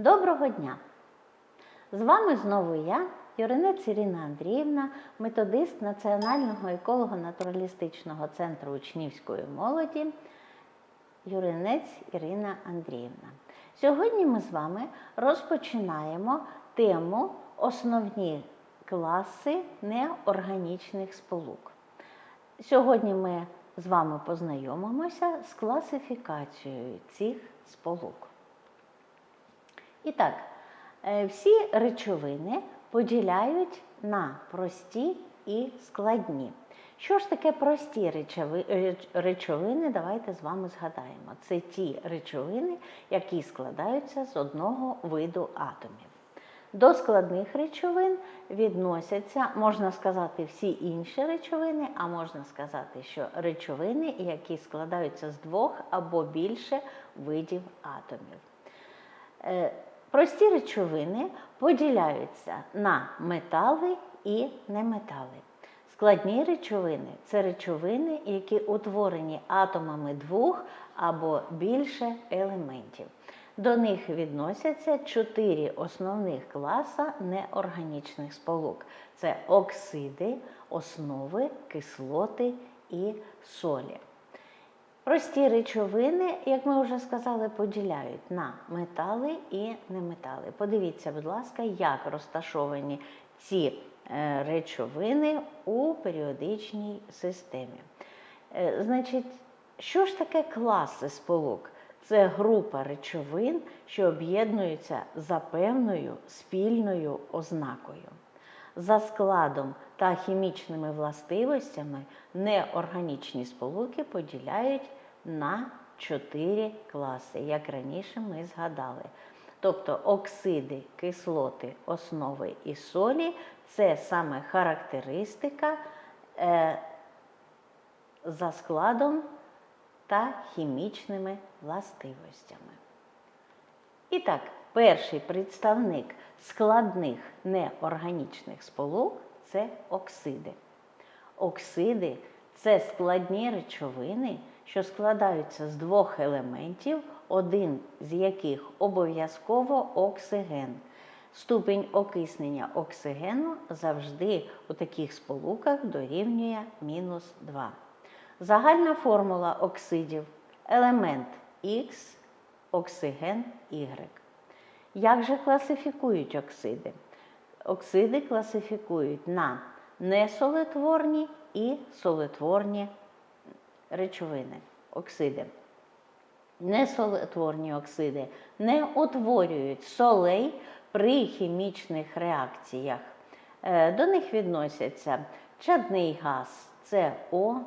Доброго дня! З вами знову я, Юринець Ірина Андріївна, методист Національного еколого-натуралістичного центру учнівської молоді Юринець Ірина Андріївна. Сьогодні ми з вами розпочинаємо тему Основні класи неорганічних сполук. Сьогодні ми з вами познайомимося з класифікацією цих сполук. І так, е, всі речовини поділяють на прості і складні. Що ж таке прості речовини? Давайте з вами згадаємо. Це ті речовини, які складаються з одного виду атомів. До складних речовин відносяться, можна сказати, всі інші речовини, а можна сказати, що речовини, які складаються з двох або більше видів атомів. Прості речовини поділяються на метали і неметали. Складні речовини це речовини, які утворені атомами двох або більше елементів. До них відносяться чотири основних класа неорганічних сполук: це оксиди, основи, кислоти і солі. Прості речовини, як ми вже сказали, поділяють на метали і неметали. Подивіться, будь ласка, як розташовані ці е, речовини у періодичній системі. Е, Значить, що ж таке класи сполук? Це група речовин, що об'єднуються за певною спільною ознакою. За складом та хімічними властивостями неорганічні сполуки поділяють на чотири класи, як раніше ми згадали. Тобто оксиди, кислоти, основи і солі це саме характеристика е, за складом та хімічними властивостями. І так, перший представник складних неорганічних сполук це оксиди. Оксиди це складні речовини, що складаються з двох елементів, один з яких обов'язково оксиген. Ступінь окиснення оксигену завжди у таких сполуках дорівнює мінус 2. Загальна формула оксидів елемент Х, оксиген Y. Як же класифікують оксиди? Оксиди класифікують на несолетворні і солетворні речовини, оксиди. Несолетворні оксиди не утворюють солей при хімічних реакціях. Е, До них відносяться чадний газ СО,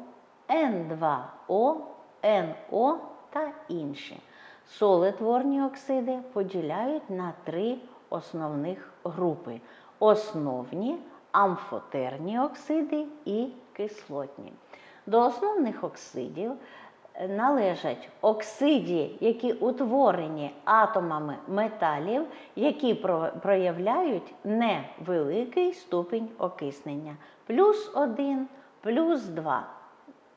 N2O, NO та інші. Солетворні оксиди поділяють на три основних групи: основні, амфотерні оксиди і кислотні. До основних оксидів належать оксиді, які утворені атомами металів, які проявляють невеликий ступінь окиснення плюс 1, плюс 2.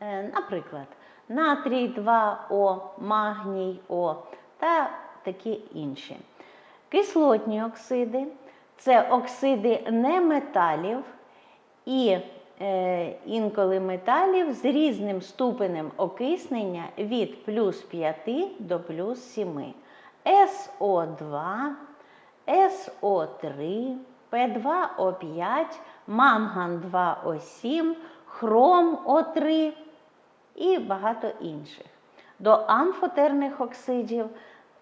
Е, Наприклад, натрій 2О, магній О та такі інші. Кислотні оксиди це оксиди неметалів і інколи металів з різним ступенем окиснення від плюс 5 до плюс 7. СО2, СО3, П2О5, манган 2О7, хром О3 і багато інших. До амфотерних оксидів,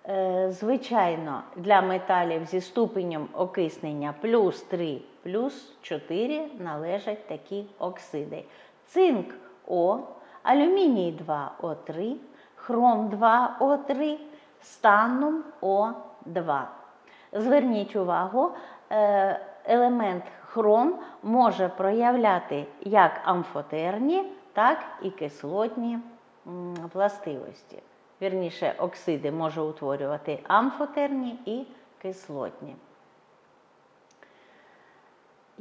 е, звичайно, для металів зі ступенем окиснення плюс 3, плюс 4 належать такі оксиди. Цинк О, алюміній 2О3, хром 2О3, станум О2. Зверніть увагу, е, елемент хром може проявляти як амфотерні, так і кислотні властивості. Вірніше, оксиди може утворювати амфотерні і кислотні.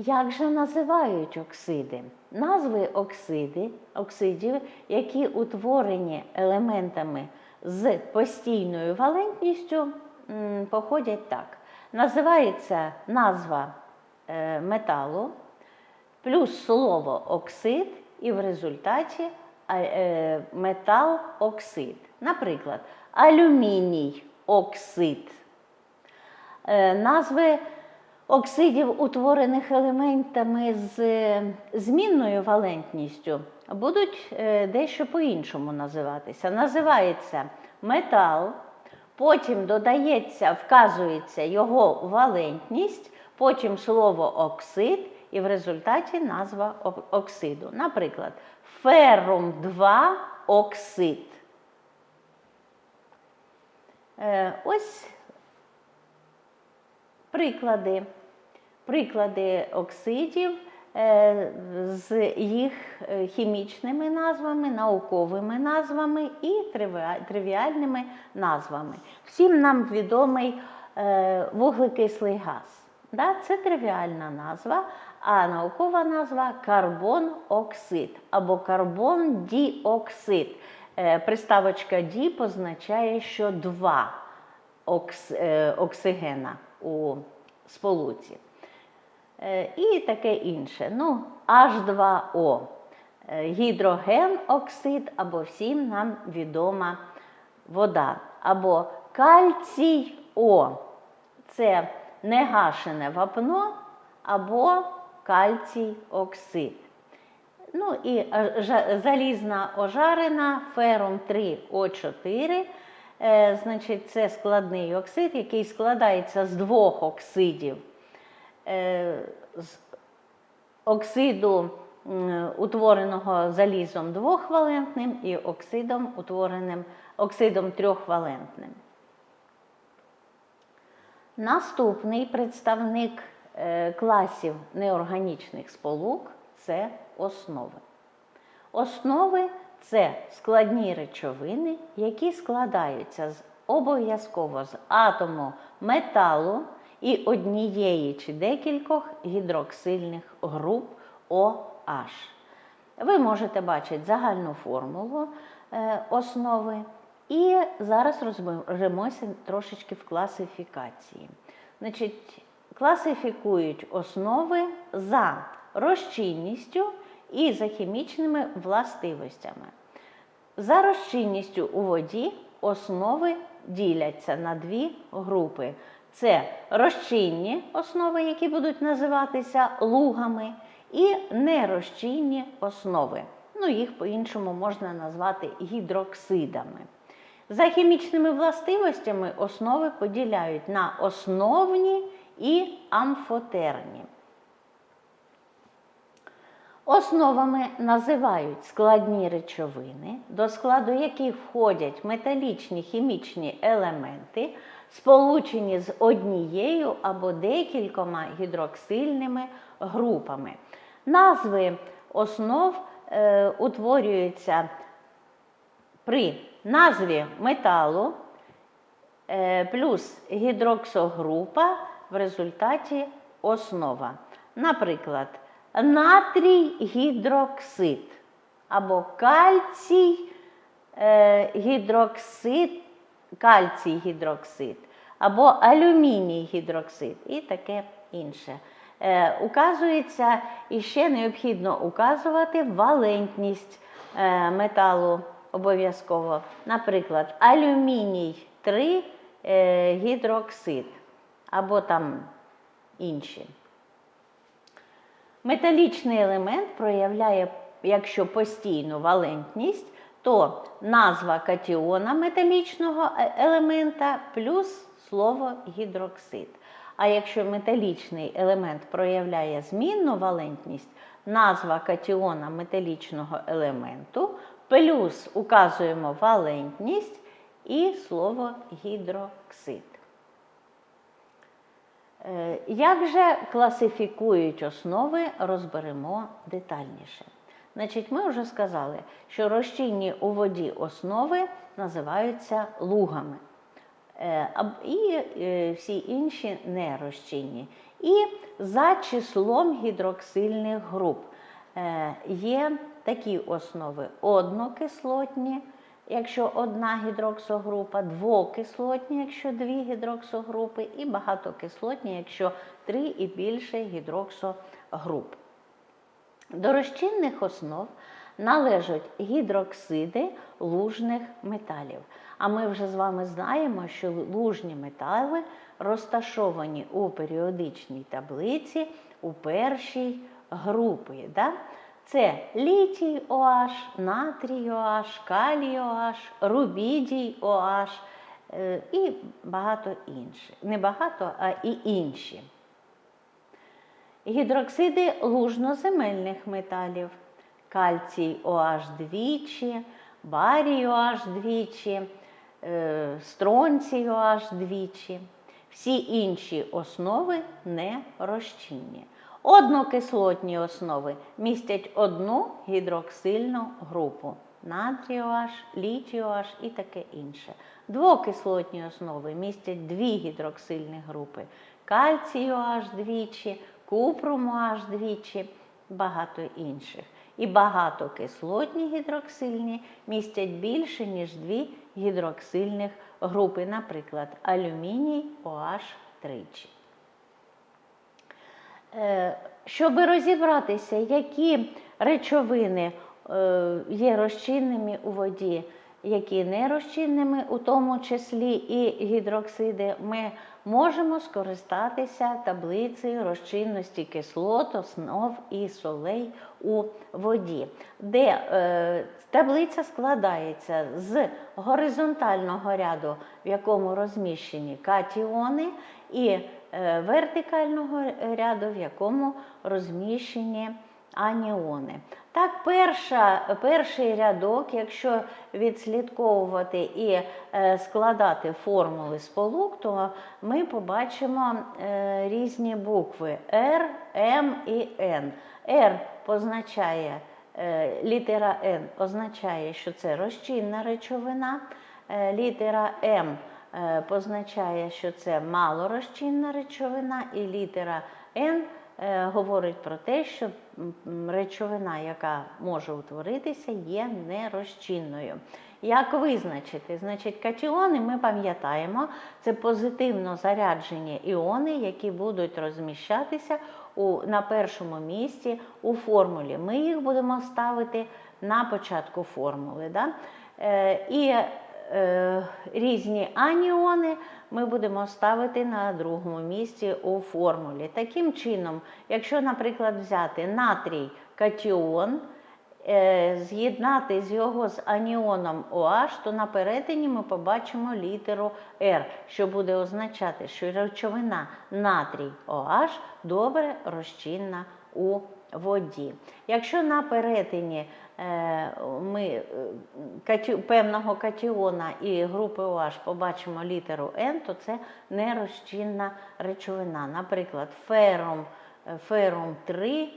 Як же називають оксиди? Назви оксиди, оксидів, які утворені елементами з постійною валентністю, походять так. Називається назва е, металу плюс слово оксид, і в результаті е, метал оксид. Наприклад, алюміній оксид. Е, Назви оксидів, утворених елементами з змінною валентністю, будуть е, дещо по-іншому називатися. Називається метал, потім додається, вказується його валентність, потім слово оксид, і в результаті назва оксиду. Наприклад, ферум 2 оксид. Е, Ось приклади. Приклади оксидів е, з їх е, хімічними назвами, науковими назвами і тривіальними назвами. Всім нам відомий е, вуглекислий газ. Це тривіальна назва, а наукова назва карбон-оксид або карбон-діоксид. Приставочка ді позначає, що два оксигена у сполуці. Е, І таке інше. Ну, H2O. Е, Гідроген оксид або всім нам відома вода. Або кальцій О. Це негашене вапно або кальцій оксид. Ну і е, залізна ожарена ферум 3 О4. Е, значить, це складний оксид, який складається з двох оксидів. Е, з оксиду, утвореного залізом двохвалентним, і оксидом, утвореним оксидом трьохвалентним. Наступний представник е, класів неорганічних сполук це основи. Основи це складні речовини, які складаються обов'язково з атому металу і однієї чи декількох гідроксильних груп OH. Ви можете бачити загальну формулу е, основи. І зараз розберемося трошечки в класифікації. Значить, класифікують основи за розчинністю і за хімічними властивостями. За розчинністю у воді основи діляться на дві групи. Це розчинні основи, які будуть називатися лугами, і нерозчинні основи. Ну, їх по-іншому можна назвати гідроксидами. За хімічними властивостями основи поділяють на основні і амфотерні. Основами називають складні речовини, до складу яких входять металічні хімічні елементи, сполучені з однією або декількома гідроксильними групами. Назви основ е, утворюються при назві металу е, плюс гідроксогрупа в результаті основа. Наприклад, натрій гідроксид або кальцій е, гідроксид, кальцій гідроксид, або алюміній гідроксид і таке інше. Е, Указується і ще необхідно указувати валентність е, металу обов'язково. Наприклад, алюміній 3 е, гідроксид або там інші. Металічний елемент проявляє, якщо постійну валентність, то назва катіона металічного е- елемента плюс слово гідроксид. А якщо металічний елемент проявляє змінну валентність, назва катіона металічного елементу плюс указуємо валентність і слово гідроксид. Е, Як же класифікують основи, розберемо детальніше. Значить, ми вже сказали, що розчинні у воді основи називаються лугами. Е, І е, всі інші нерозчинні. І за числом гідроксильних груп Е, є такі основи однокислотні, якщо одна гідроксогрупа, двокислотні, якщо дві гідроксогрупи, і багатокислотні, якщо три і більше гідроксогруп. До розчинних основ належать гідроксиди лужних металів. А ми вже з вами знаємо, що лужні метали розташовані у періодичній таблиці у першій групі. Да? Це літій OH, натрій OH, калій OH, рубідій OH е, і багато інших. Не багато, а і інші. Гідроксиди лужноземельних металів. Кальцій OH двічі, барій OH двічі, е, стронцій OH двічі. Всі інші основи не розчинні. Однокислотні основи містять одну гідроксильну групу натрій OH, літій OH і таке інше. Двокислотні основи містять дві гідроксильні групи кальцій OH двічі, купрум OH двічі, багато інших. І багатокислотні гідроксильні містять більше, ніж дві гідроксильних групи, наприклад, алюміній OH тричі. Е, Щоб розібратися, які речовини е, є розчинними у воді, які не розчинними, у тому числі і гідроксиди, ми можемо скористатися таблицею розчинності кислот, основ і солей у воді, де е, таблиця складається з горизонтального ряду, в якому розміщені катіони, і е, вертикального ряду, в якому розміщені аніони. Так, перша, перший рядок, якщо відслідковувати і е, складати формули сполук, то ми побачимо е, різні букви R, M і N. R позначає е, літера N означає, що це розчинна речовина, літера М позначає, що це малорозчинна речовина, і літера е, говорить про те, що речовина, яка може утворитися, є нерозчинною. Як визначити? Значить, катіони ми пам'ятаємо, це позитивно заряджені іони, які будуть розміщатися у, на першому місці у формулі. Ми їх будемо ставити на початку формули. Да? Е, і е, різні аніони ми будемо ставити на другому місці у формулі. Таким чином, якщо, наприклад, взяти натрій катіон, е, з'єднати з його з аніоном OH, то на перетині ми побачимо літеру R, що буде означати, що речовина натрій OH добре розчинна у воді. Якщо на перетині е, ми е, певного катіона і групи OH побачимо літеру N, то це нерозчинна речовина. Наприклад, ферум, е, ферум 3,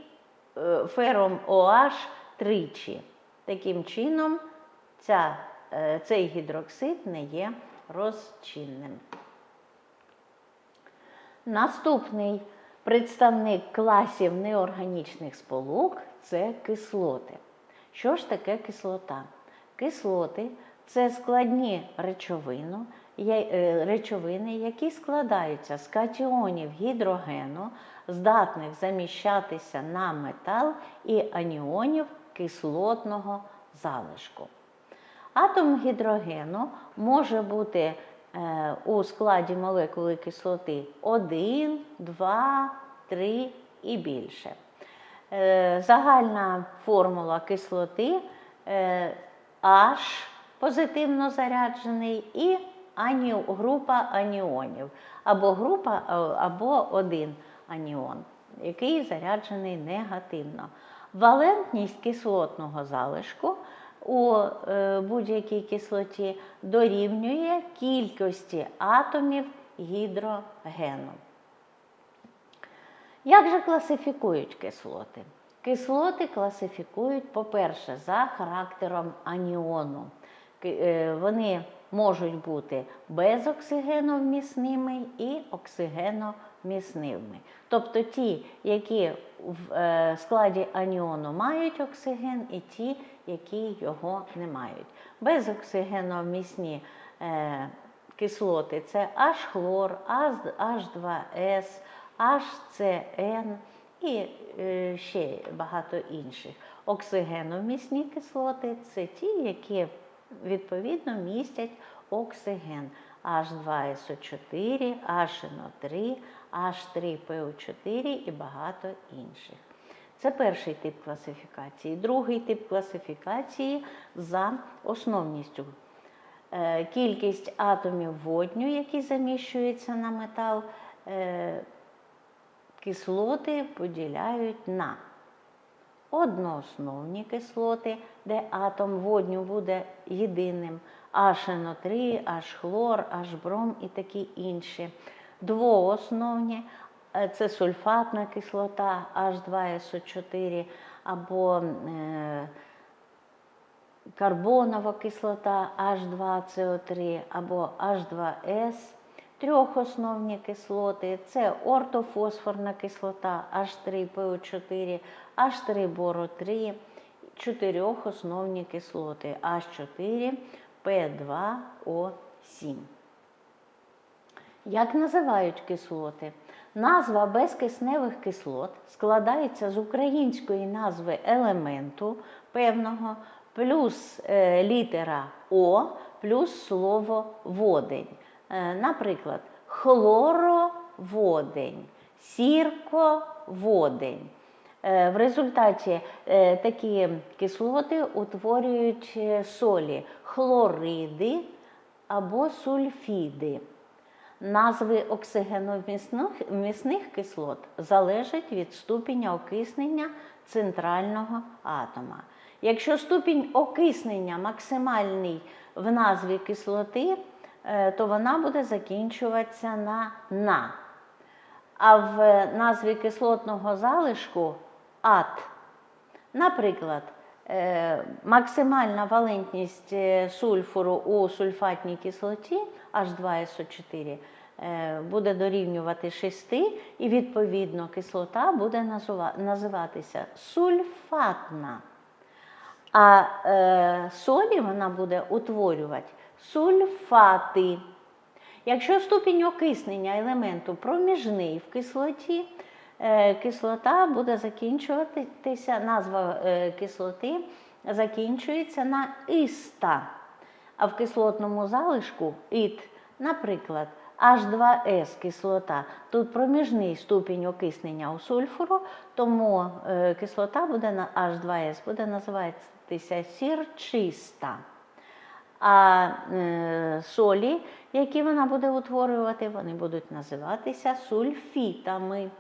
е, ферум OH тричі. Таким чином, ця, е, цей гідроксид не є розчинним. Наступний представник класів неорганічних сполук це кислоти. Що ж таке кислота? Кислоти це складні речовини, е, речовини, які складаються з катіонів гідрогену, здатних заміщатися на метал і аніонів кислотного залишку. Атом гідрогену може бути е, у складі молекули кислоти 1, 2, 3 і більше. Е, загальна формула кислоти е, H позитивно заряджений і ані, група аніонів, або група, е, або один аніон, який заряджений негативно. Валентність кислотного залишку у будь-якій кислоті дорівнює кількості атомів гідрогену. Як же класифікують кислоти? Кислоти класифікують, по-перше, за характером аніону. Е, Вони можуть бути безоксигеновмісними і оксигеновмісними. Тобто ті, які в е, складі аніону мають оксиген, і ті, які його не мають. Безоксигеновмісні е, кислоти це H-хлор, H2S, HCN і е, ще багато інших. Оксигеновмісні кислоти це ті, які відповідно містять оксиген. H2SO4, HNO3, H3PO4 і багато інших. Це перший тип класифікації. Другий тип класифікації за основністю. Е, Кількість атомів водню, які заміщуються на метал, е, кислоти поділяють на одноосновні кислоти, де атом водню буде єдиним, HNO3, H-хлор, H-бром і такі інші. Двоосновні е, це сульфатна кислота H2SO4 або е, карбонова кислота H2CO3 або H2S. Трьохосновні кислоти це ортофосфорна кислота H3PO4, H3-боро3, чотирьохосновні кислоти H4P2O7. Як називають кислоти? Назва безкисневих кислот складається з української назви елементу певного, плюс е, літера О, плюс слово водень. Е, наприклад, хлороводень, сірководень. Е, В результаті е, такі кислоти утворюють солі хлориди або сульфіди. Назви оксигеновмісних кислот залежать від ступеня окиснення центрального атома. Якщо ступінь окиснення максимальний в назві кислоти, то вона буде закінчуватися на на. А в назві кислотного залишку ат. Наприклад, е, максимальна валентність е, сульфуру у сульфатній кислоті H2SO4 е, буде дорівнювати 6, і відповідно кислота буде називатися сульфатна. А е, солі вона буде утворювати сульфати. Якщо ступінь окиснення елементу проміжний в кислоті, е, кислота буде закінчуватися, назва е, кислоти закінчується на іста. А в кислотному залишку ід, наприклад, H2S кислота. Тут проміжний ступінь окиснення у сульфуру, тому е, кислота буде на H2S буде називатися сірчиста. А е, солі, які вона буде утворювати, вони будуть називатися сульфітами.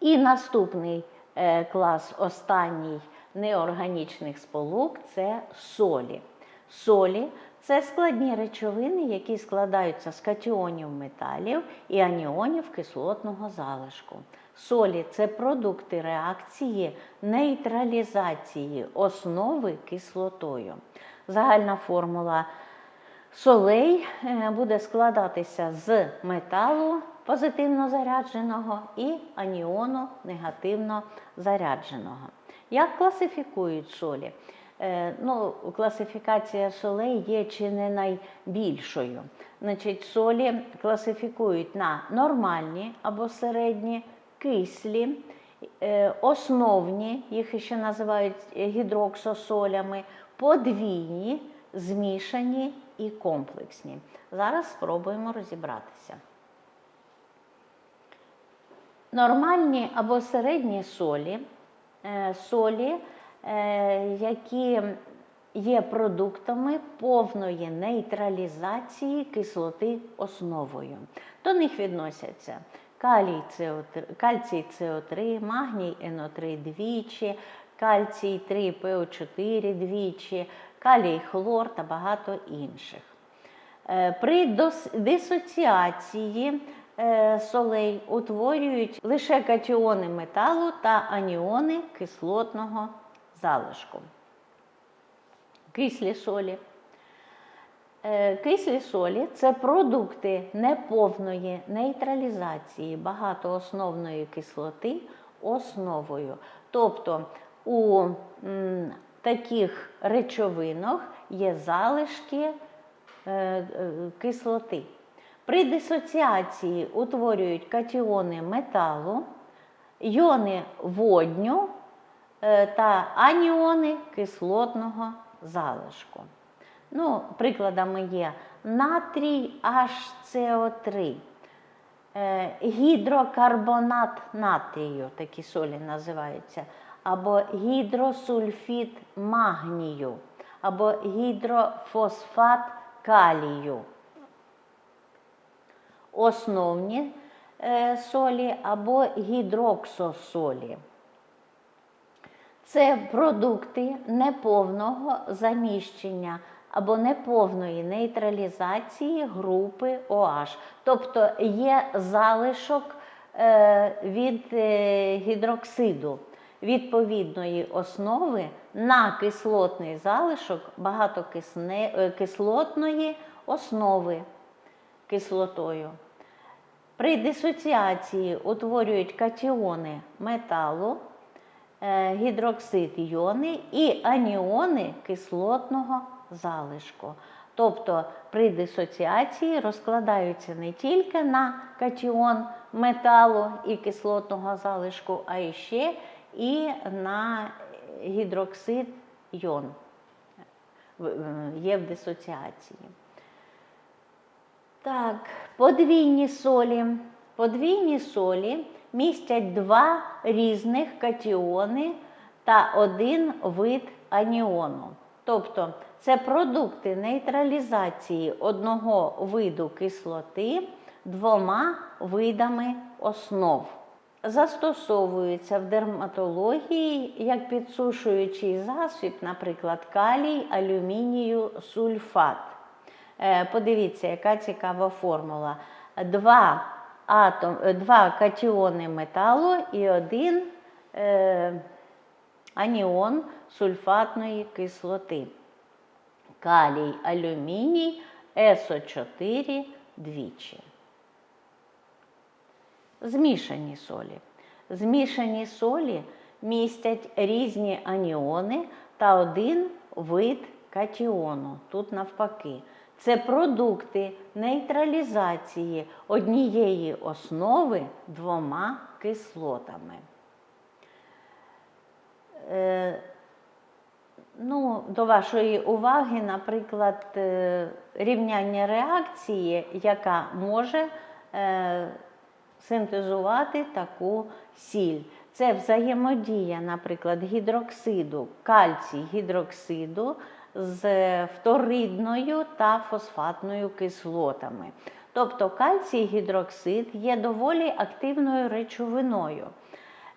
І наступний е, клас, останній неорганічних сполук це солі. Солі це складні речовини, які складаються з катіонів металів і аніонів кислотного залишку. Солі це продукти реакції нейтралізації основи кислотою. Загальна формула солей е, буде складатися з металу позитивно зарядженого і аніону негативно зарядженого. Як класифікують солі? Е, Ну, класифікація солей є чи не найбільшою. Значить, солі класифікують на нормальні або середні, кислі, е, основні, їх ще називають гідроксосолями, подвійні, змішані і комплексні. Зараз спробуємо розібратися. Нормальні або середні солі, е, солі, е, які є продуктами повної нейтралізації кислоти основою. До них відносяться калій СО3, кальцій СО3, магній НО3 двічі, кальцій 3 ПО4 двічі, калій хлор та багато інших. Е, При дисоціації е, солей утворюють лише катіони металу та аніони кислотного залишку. Кислі солі. Е, Кислі солі це продукти неповної нейтралізації багатоосновної кислоти основою. Тобто у таких речовинах є залишки е, е, кислоти. При дисоціації утворюють катіони металу, йони водню е, та аніони кислотного залишку. Ну, прикладами є натрій HCO3, е, гідрокарбонат натрію, такі солі називаються, або гідросульфід магнію, або гідрофосфат калію. Основні е, солі або гідроксосолі. Це продукти неповного заміщення або неповної нейтралізації групи OH. Тобто є залишок е, від е, гідроксиду відповідної основи на кислотний залишок багатокислотної основи кислотою. При дисоціації утворюють катіони металу, е, гідроксид іони і аніони кислотного залишку. Тобто при дисоціації розкладаються не тільки на катіон металу і кислотного залишку, а ще і на гідроксид іон в- е, є в дисоціації. Так, подвійні солі. Подвійні солі містять два різних катіони та один вид аніону. Тобто це продукти нейтралізації одного виду кислоти двома видами основ. Застосовується в дерматології як підсушуючий засіб, наприклад, калій, алюмінію, сульфат. Е, Подивіться, яка цікава формула. Два, атом, е, два катіони металу і один е, аніон сульфатної кислоти. Калій, алюміній, СО4 двічі. Змішані солі. Змішані солі містять різні аніони та один вид катіону. Тут навпаки. Це продукти нейтралізації однієї основи двома кислотами. Е, Ну, до вашої уваги, наприклад, е, рівняння реакції, яка може е, синтезувати таку сіль. Це взаємодія, наприклад, гідроксиду, кальцій гідроксиду з фторидною та фосфатною кислотами. Тобто кальцій гідроксид є доволі активною речовиною.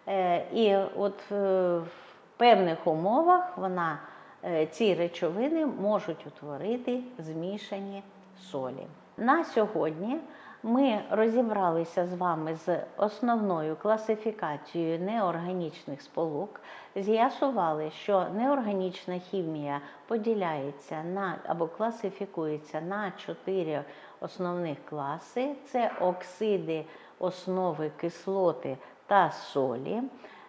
Е, І от е, в певних умовах вона, е, ці речовини можуть утворити змішані солі. На сьогодні ми розібралися з вами з основною класифікацією неорганічних сполук, з'ясували, що неорганічна хімія поділяється на або класифікується на чотири основних класи: це оксиди, основи, кислоти та солі.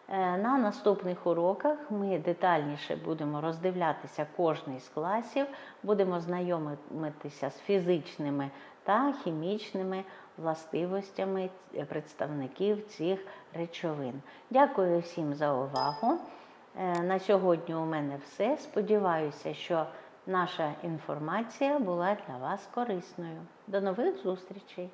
Е, На наступних уроках ми детальніше будемо роздивлятися кожний з класів, будемо знайомитися з фізичними та хімічними властивостями представників цих речовин. Дякую всім за увагу. Е, На сьогодні у мене все. Сподіваюся, що наша інформація була для вас корисною. До нових зустрічей!